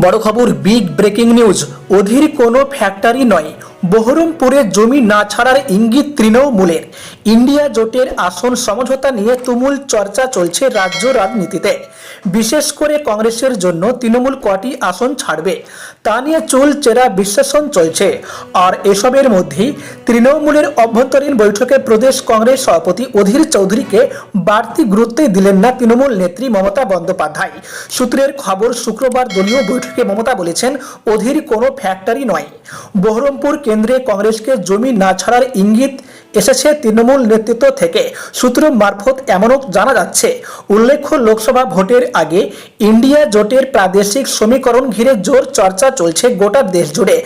বড় খবর big breaking news অধীর কোনো ফ্যাক্টরি নয়। বহরমপুরে জমি না ছাড়ার ইঙ্গিত তৃণমূলের। ইন্ডিয়া জোটের আসন সমঝোতা নিয়ে তুমুল চর্চা চলছে রাজ্য রাজনীতিতে। বিশেষ করে কংগ্রেসের জন্য তৃণমূল কটি আসন ছাড়বে। তা নিয়ে চুল চেরা বিশ্লেষণ চলছে। আর এসবের মধ্যেই তৃণমূলের অভ্যন্তরীণ বৈঠকে প্রদেশ কংগ্রেস সভাপতি অধীর চৌধুরীকে বাড়তি গুরুত্বই দিলেন না তৃণমূল নেত্রী মমতা বন্দ্যোপাধ্যায়। সূত্রের খবর, শুক্রবার দলীয় বৈঠকে মমতা বলেছেন, অধীর কোনো ফ্যাক্টরি নয়। বহরমপুর কেন্দ্রে কংগ্রেসকে জমি না ছাড়ার ইঙ্গিত এসেছে তৃণমূল নেতৃত্ব থেকে। সূত্র মারফত এমনও জানা যাচ্ছে, উল্লেখ্য লোকসভা ভোটের আগে ইন্ডিয়া জোটের প্রাদেশিক সমীকরণ ঘিরে জোর চর্চা চলছে গোটা দেশ জুড়ে।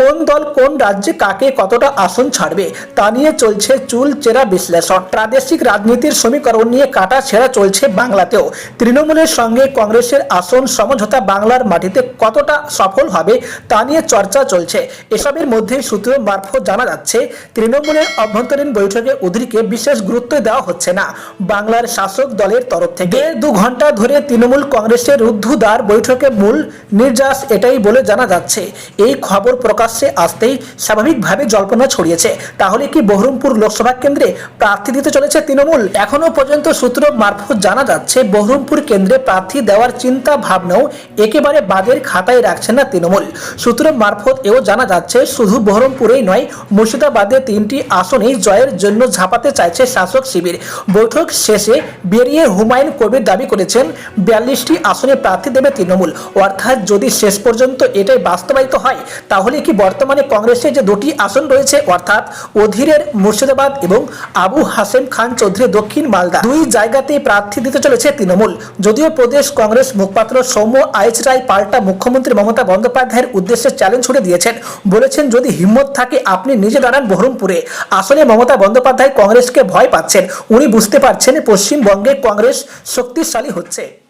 কোন দল কোন রাজ্যে কাকে কতটা আসন ছাড়বে, তা নিয়ে চলছে চুল চেরা বিশ্লেষণ। প্রাদেশিক রাজনীতির সমীকরণ নিয়ে কাটা ছেঁড়া চলছে বাংলাতেও। তৃণমূলের সঙ্গে কংগ্রেসের আসন সমঝোতা বাংলার মাটিতে কতটা সফল হবে, তা নিয়ে চর্চা চলছে। এসবের মধ্যে সূত্র মারফত জানা যাচ্ছে, তৃণমূলের অভ্যন্তরীণ বৈঠকে অধীরকে বিশেষ গুরুত্ব দেওয়া হচ্ছে না। বাংলার শাসক দলের তরফ থেকে। দু ঘণ্টা ধরে তৃণমূল কংগ্রেসের রুদ্ধদ্বার বৈঠকে মূল নির্যাস এটাই বলে জানা যাচ্ছে। এই খবর প্রকাশ্যে আসতেই স্বাভাবিকভাবে জল্পনা ছড়িয়েছে। তাহলে কি বহরমপুর লোকসভা কেন্দ্রে প্রার্থী দিতে চলেছে তৃণমূল? এখনও পর্যন্ত সূত্র মারফত জানা যাচ্ছে, বহরমপুর কেন্দ্রে প্রার্থী দেওয়ার চিন্তা ভাবনাও একেবারে বাদের খাতায় রাখছে না তৃণমূল। সূত্র মারফত এও জানা যাচ্ছে, শুধু বহরমপুরেই নয়, মুর্শিদাবাদে তিনটি আসনেই জয়ের জন্য ঝাঁপাতে চাইছে শাসক শিবির। বৈঠক শেষে বেরিয়ে হুমায়ুন কবির দাবি করেছেন, বিয়াল্লিশটি আসনে প্রার্থী দেবে তৃণমূল। অর্থাৎ যদি শেষ পর্যন্ত এটাই বাস্তবায়িত হয়, তাহলে কি বর্তমানে কংগ্রেসে যে দুটি আসন রয়েছে, অর্থাৎ অধীরের মুর্শিদাবাদ এবং আবু হাসেম খান চৌধুরী দক্ষিণ মালদা, দুই জায়গাতেই প্রার্থী দিতে চলেছে তৃণমূল। যদিও প্রদেশ কংগ্রেস মুখপাত্র সৌম্য আইচ রায় পাল্টা মুখ্যমন্ত্রী মমতা বন্দ্যোপাধ্যায়ের উদ্দেশ্যে চ্যালেঞ্জ ছুড়ে দিয়েছেন। বলেছেন, যদি হিম্মত থাকে, আপনি নিজে দাঁড়ান বহরমপুরে। আসলে মমতা বন্দ্যোপাধ্যায় কংগ্রেসকে ভয় পাচ্ছেন। উনি বুঝতে পারছেন পশ্চিমবঙ্গে কংগ্রেস শক্তিশালী হচ্ছে।